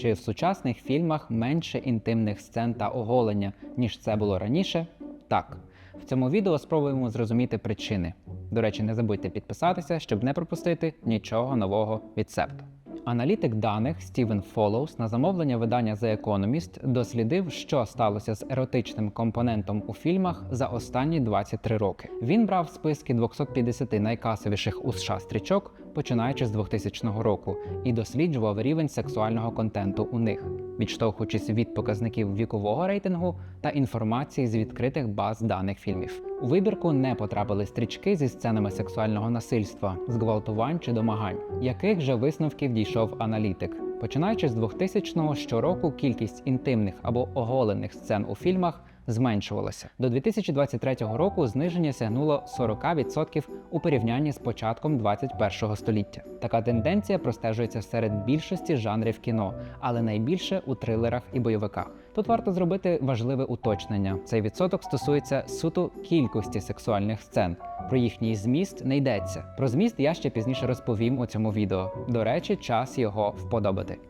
Чи в сучасних фільмах менше інтимних сцен та оголення, ніж це було раніше? Так. В цьому відео спробуємо зрозуміти причини. До речі, не забудьте підписатися, щоб не пропустити нічого нового від Септа. Аналітик даних Стівен Фоллоус на замовлення видання The Economist дослідив, що сталося з еротичним компонентом у фільмах за останні 23 роки. Він брав списки 250 найкасовіших у США стрічок, починаючи з 2000 року, і досліджував рівень сексуального контенту у них, відштовхуючись від показників вікового рейтингу та інформації з відкритих баз даних фільмів. У вибірку не потрапили стрічки зі сценами сексуального насильства, зґвалтувань чи домагань, яких же висновків дійшов аналітик. Починаючи з 2000-го щороку кількість інтимних або оголених сцен у фільмах зменшувалася. До 2023 року зниження сягнуло 40% у порівнянні з початком 21 століття. Така тенденція простежується серед більшості жанрів кіно, але найбільше у трилерах і бойовиках. Тут варто зробити важливе уточнення: цей відсоток стосується суто кількості сексуальних сцен. Про їхній зміст не йдеться. Про зміст я ще пізніше розповім у цьому відео. До речі, час його вподобати.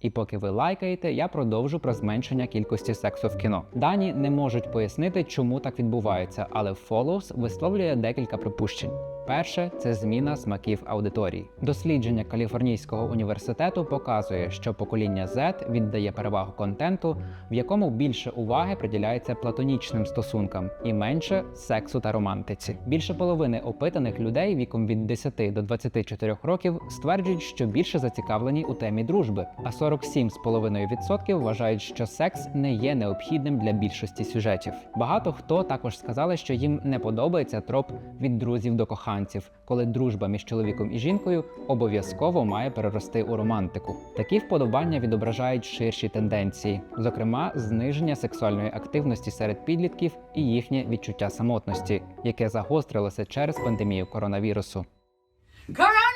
І поки ви лайкаєте, я продовжу про зменшення кількості сексу в кіно. Дані не можуть пояснити, чому так відбувається, але Follows висловлює декілька припущень. Перше це зміна смаків аудиторії. Дослідження Каліфорнійського університету показує, що покоління Z віддає перевагу контенту, в якому більше уваги приділяється платонічним стосункам і менше сексу та романтиці. Більше половини опитаних людей віком від 10 до 24 років стверджують, що більше зацікавлені у темі дружби, а 47,5% вважають, що секс не є необхідним для більшості сюжетів. Багато хто також сказали, що їм не подобається троп від друзів до коханців, коли дружба між чоловіком і жінкою обов'язково має перерости у романтику. Такі вподобання відображають ширші тенденції, зокрема, зниження сексуальної активності серед підлітків і їхнє відчуття самотності, яке загострилося через пандемію коронавірусу. Coronavirus!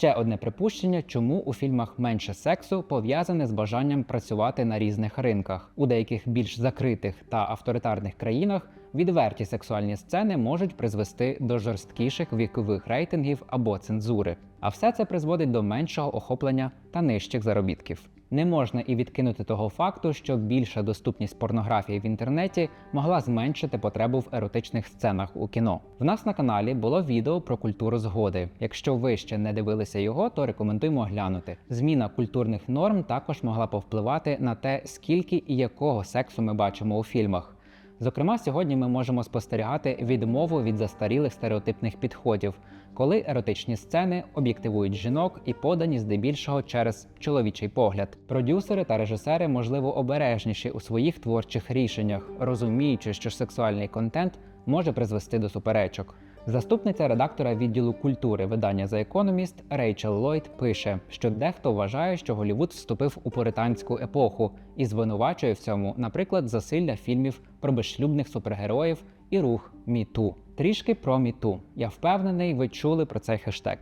Ще одне припущення, чому у фільмах менше сексу пов'язане з бажанням працювати на різних ринках. У деяких більш закритих та авторитарних країнах відверті сексуальні сцени можуть призвести до жорсткіших вікових рейтингів або цензури. А все це призводить до меншого охоплення та нижчих заробітків. Не можна і відкинути того факту, що більша доступність порнографії в інтернеті могла зменшити потребу в еротичних сценах у кіно. В нас на каналі було відео про культуру згоди. Якщо ви ще не дивилися його, то рекомендуємо глянути. Зміна культурних норм також могла повпливати на те, скільки і якого сексу ми бачимо у фільмах. Зокрема, сьогодні ми можемо спостерігати відмову від застарілих стереотипних підходів, коли еротичні сцени об'єктивують жінок і подані здебільшого через чоловічий погляд. Продюсери та режисери, можливо, обережніші у своїх творчих рішеннях, розуміючи, що сексуальний контент може призвести до суперечок. Заступниця редактора відділу культури видання The Economist Рейчел Ллойд пише, що дехто вважає, що Голівуд вступив у пуританську епоху і звинувачує в цьому, наприклад, засилля фільмів про безшлюбних супергероїв і рух МіТу. Трішки про МіТу. Я впевнений, ви чули про цей хештег.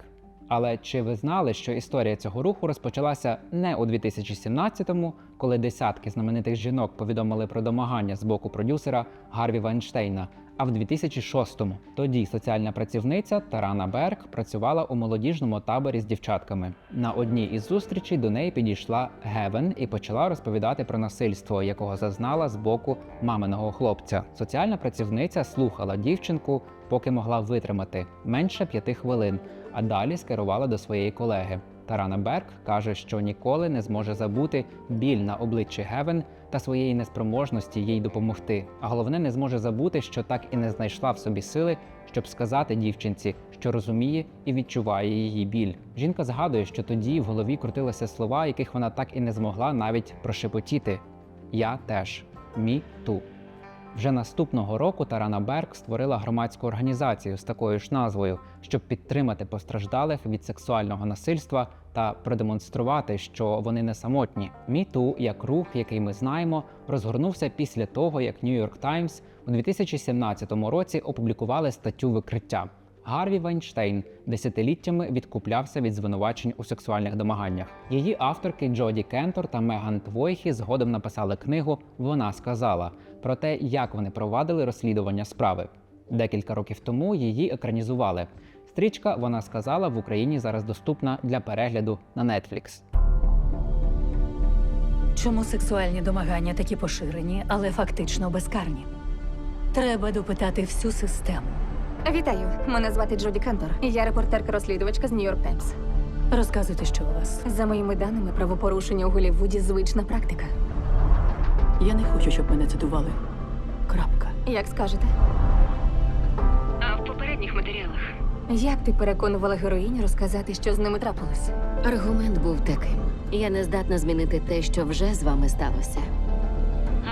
Але чи ви знали, що історія цього руху розпочалася не у 2017-му, коли десятки знаменитих жінок повідомили про домагання з боку продюсера Гарві Вайнштейна, а в 2006-му. Тоді соціальна працівниця Тарана Берг працювала у молодіжному таборі з дівчатками. На одній із зустрічей до неї підійшла Гевен і почала розповідати про насильство, якого зазнала з боку маминого хлопця. Соціальна працівниця слухала дівчинку, поки могла витримати менше п'яти хвилин, а далі скерувала до своєї колеги. Тарана Берг каже, що ніколи не зможе забути біль на обличчі Гевен та своєї неспроможності їй допомогти. А головне, не зможе забути, що так і не знайшла в собі сили, щоб сказати дівчинці, що розуміє і відчуває її біль. Жінка згадує, що тоді в голові крутилися слова, яких вона так і не змогла навіть прошепотіти. Я теж мі ту. Вже наступного року Тарана Берг створила громадську організацію з такою ж назвою, щоб підтримати постраждалих від сексуального насильства та продемонструвати, що вони не самотні. Міту, як рух, який ми знаємо, розгорнувся після того, як New York Times у 2017 році опублікували статтю викриття. Гарві Вайнштейн десятиліттями відкуплявся від звинувачень у сексуальних домаганнях. Її авторки Джоді Кентор та Меган Твойхі згодом написали книгу Вона сказала про те, як вони провадили розслідування справи. Декілька років тому її екранізували. сестричка, вона сказала, в Україні зараз доступна для перегляду на Netflix. Чому сексуальні домагання такі поширені, але фактично безкарні? Треба допитати всю систему. Вітаю, мене звати Джоді Кантор. Я репортерка-розслідувачка з Нью-Йорк Таймс. Розказуйте, що у вас. За моїми даними, правопорушення у Голлівуді – звична практика. Я не хочу, щоб мене цитували. Крапка. Як скажете? А в попередніх матеріалах Як ти переконувала героїню розказати, що з ними трапилося? Аргумент був таким: я не здатна змінити те, що вже з вами сталося.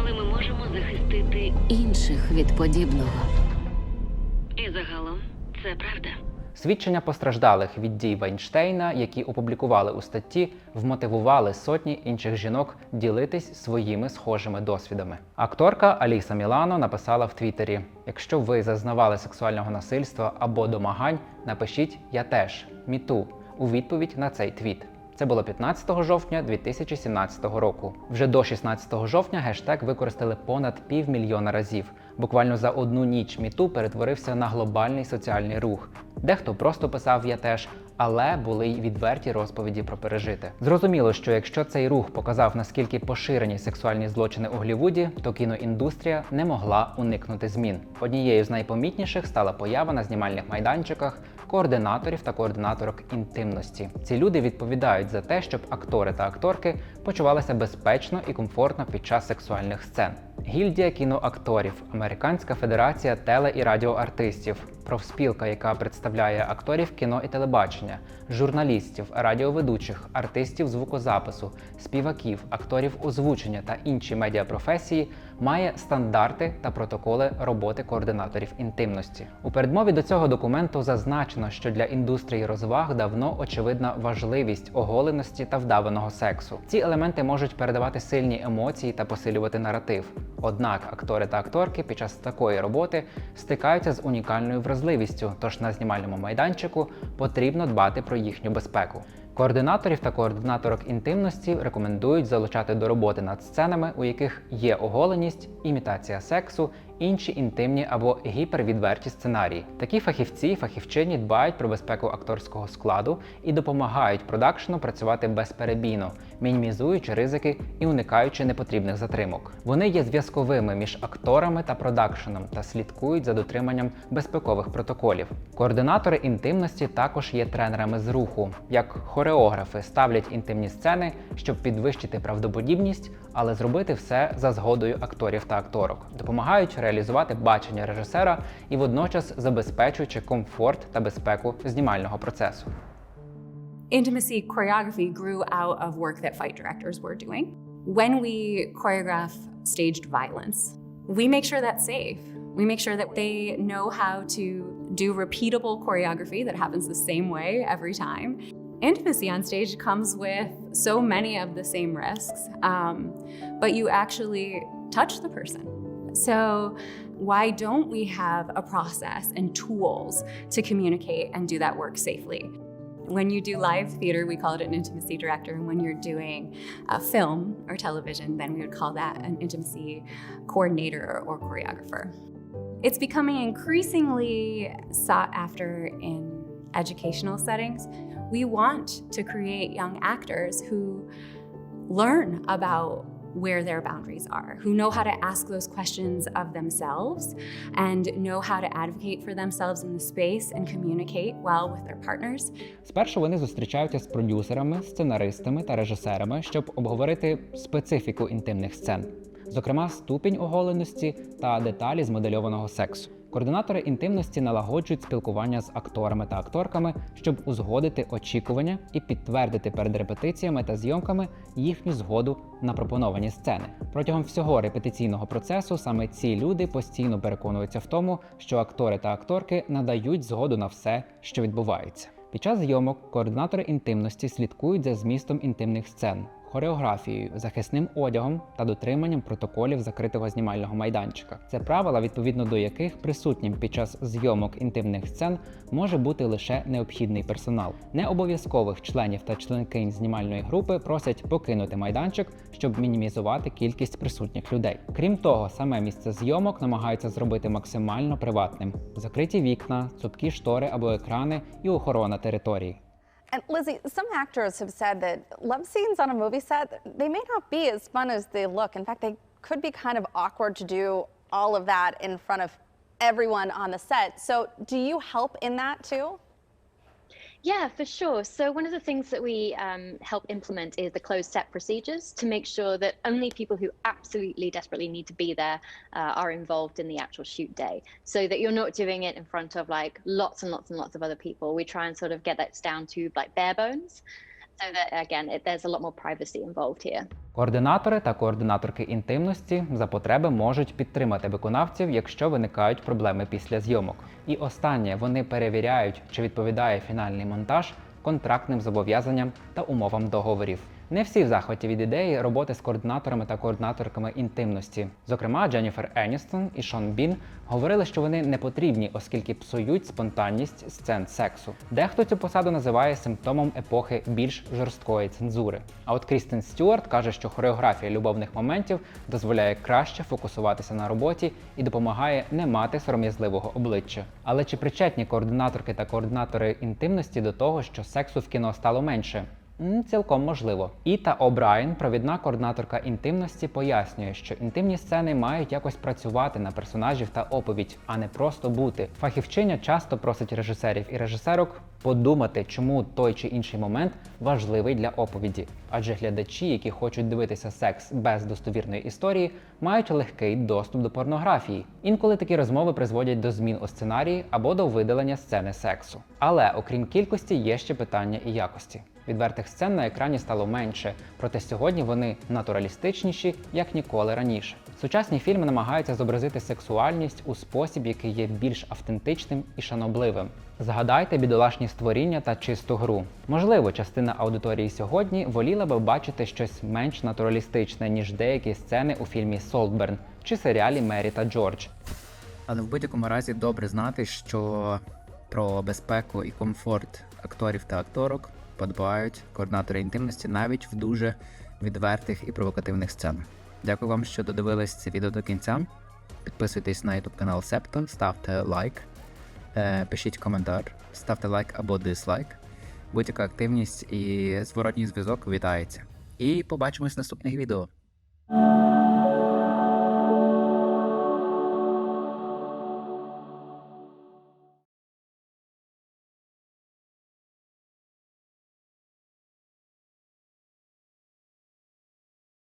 але ми можемо захистити. Інших від подібного. Це правда. Свідчення постраждалих від дій Вайнштейна, які опублікували у статті, вмотивували сотні інших жінок ділитись своїми схожими досвідами. Акторка Аліса Мілано написала в Твіттері: якщо ви зазнавали сексуального насильства або домагань, напишіть Я теж міту у відповідь на цей твіт. Це було 15 жовтня 2017 року. Вже до 16 жовтня гештег використали понад півмільйона разів. Буквально за одну ніч міту перетворився на глобальний соціальний рух. Дехто просто писав я теж, але були й відверті розповіді про пережите. Зрозуміло, що якщо цей рух показав наскільки поширені сексуальні злочини у Голлівуді, то кіноіндустрія не могла уникнути змін. Однією з найпомітніших стала поява на знімальних майданчиках координаторів та координаторок інтимності. Ці люди відповідають за те, щоб актори та акторки почувалися безпечно і комфортно під час сексуальних сцен. Гільдія кіноакторів, Американська федерація теле і радіоартистів, профспілка, яка представляє акторів кіно і телебачення, журналістів, радіоведучих, артистів звукозапису, співаків, акторів озвучення та інші медіапрофесії, має стандарти та протоколи роботи координаторів інтимності. У передмові до цього документу зазначено, що для індустрії розваг давно очевидна важливість оголеності та вдаваного сексу. Ці елементи можуть передавати сильні емоції та посилювати наратив. Однак актори та акторки під час такої роботи стикаються з унікальною вразливістю, тож на знімальному майданчику потрібно дбати про їхню безпеку. Координаторів та координаторок інтимності рекомендують залучати до роботи над сценами, у яких є оголеність, імітація сексу, інші інтимні або гіпервідверті сценарії. Такі фахівці і фахівчині дбають про безпеку акторського складу і допомагають продакшену працювати безперебійно, мінімізуючи ризики і уникаючи непотрібних затримок. Вони є зв'язковими між акторами та продакшеном та слідкують за дотриманням безпекових протоколів. Координатори інтимності також є тренерами з руху, як хореографи ставлять інтимні сцени, щоб підвищити правдоподібність, але зробити все за згодою акторів та акторок, допомагають реалізувати бачення режисера і водночас забезпечуючи комфорт та безпеку знімального процесу. intimacy choreography grew out of work that fight directors were doing. When we choreograph staged violence, we make sure that's safe. We make sure that they know how to do repeatable choreography that happens the same way every time. Intimacy on stage comes with so many of the same risks, um, but you actually touch the person. So, why don't we have a process and tools to communicate and do that work safely? When you do live theater, we call it an intimacy director. And when you're doing a film or television, then we would call that an intimacy coordinator or choreographer. It's becoming increasingly sought after in educational settings. We want to create young actors who learn about where their boundaries are, who know how to ask those questions of themselves and know how to advocate for themselves in the space and communicate well with their partners. Спершу вони зустрічаються з продюсерами, сценаристами та режисерами, щоб обговорити специфіку інтимних сцен, зокрема ступінь оголеності та деталі змодельованого сексу. Координатори інтимності налагоджують спілкування з акторами та акторками, щоб узгодити очікування і підтвердити перед репетиціями та зйомками їхню згоду на пропоновані сцени. Протягом всього репетиційного процесу саме ці люди постійно переконуються в тому, що актори та акторки надають згоду на все, що відбувається. Під час зйомок координатори інтимності слідкують за змістом інтимних сцен, хореографією, захисним одягом та дотриманням протоколів закритого знімального майданчика. Це правила, відповідно до яких присутнім під час зйомок інтимних сцен може бути лише необхідний персонал. Необов'язкових членів та членкинь знімальної групи просять покинути майданчик, щоб мінімізувати кількість присутніх людей. Крім того, саме місце зйомок намагаються зробити максимально приватним: закриті вікна, цупкі штори або екрани і охорона території. And Lizzie, some actors have said that love scenes on a movie set, they may not be as fun as they look. In fact, they could be kind of awkward to do all of that in front of everyone on the set. So, do you help in that too? Yeah, for sure. So one of the things that we um, help implement is the closed set procedures to make sure that only people who absolutely desperately need to be there uh, are involved in the actual shoot day, so that you're not doing it in front of like lots and lots and lots of other people. We try and sort of get that down to like bare bones, so that again, it, there's a lot more privacy involved here. Координатори та координаторки інтимності за потреби можуть підтримати виконавців, якщо виникають проблеми після зйомок. І останнє вони перевіряють, чи відповідає фінальний монтаж контрактним зобов'язанням та умовам договорів. Не всі в захваті від ідеї роботи з координаторами та координаторками інтимності. Зокрема, Дженніфер Еністон і Шон Бін говорили, що вони не потрібні, оскільки псують спонтанність сцен сексу. Дехто цю посаду називає симптомом епохи більш жорсткої цензури. А от Крістен Стюарт каже, що хореографія любовних моментів дозволяє краще фокусуватися на роботі і допомагає не мати сором'язливого обличчя. Але чи причетні координаторки та координатори інтимності до того, що сексу в кіно стало менше? Цілком можливо. Іта О'Брайен, провідна координаторка інтимності, пояснює, що інтимні сцени мають якось працювати на персонажів та оповідь, а не просто бути. Фахівчиня часто просить режисерів і режисерок подумати, чому той чи інший момент важливий для оповіді. Адже глядачі, які хочуть дивитися секс без достовірної історії, мають легкий доступ до порнографії. Інколи такі розмови призводять до змін у сценарії або до видалення сцени сексу. Але окрім кількості, є ще питання і якості. Відвертих сцен на екрані стало менше, проте сьогодні вони натуралістичніші, як ніколи раніше. Сучасні фільми намагаються зобразити сексуальність у спосіб, який є більш автентичним і шанобливим. Згадайте бідолашні створіння та чисту гру. Можливо, частина аудиторії сьогодні воліла би бачити щось менш натуралістичне, ніж деякі сцени у фільмі Солтберн чи серіалі Мері та Джордж. Але в будь-якому разі добре знати, що про безпеку і комфорт акторів та акторок подбають координатори інтимності навіть в дуже відвертих і провокативних сценах. Дякую вам, що додивились це відео до кінця. Підписуйтесь на YouTube канал Септо, ставте лайк, е, пишіть коментар, ставте лайк або дизлайк. Будь-яка активність і зворотній зв'язок вітається. І побачимось в наступних відео.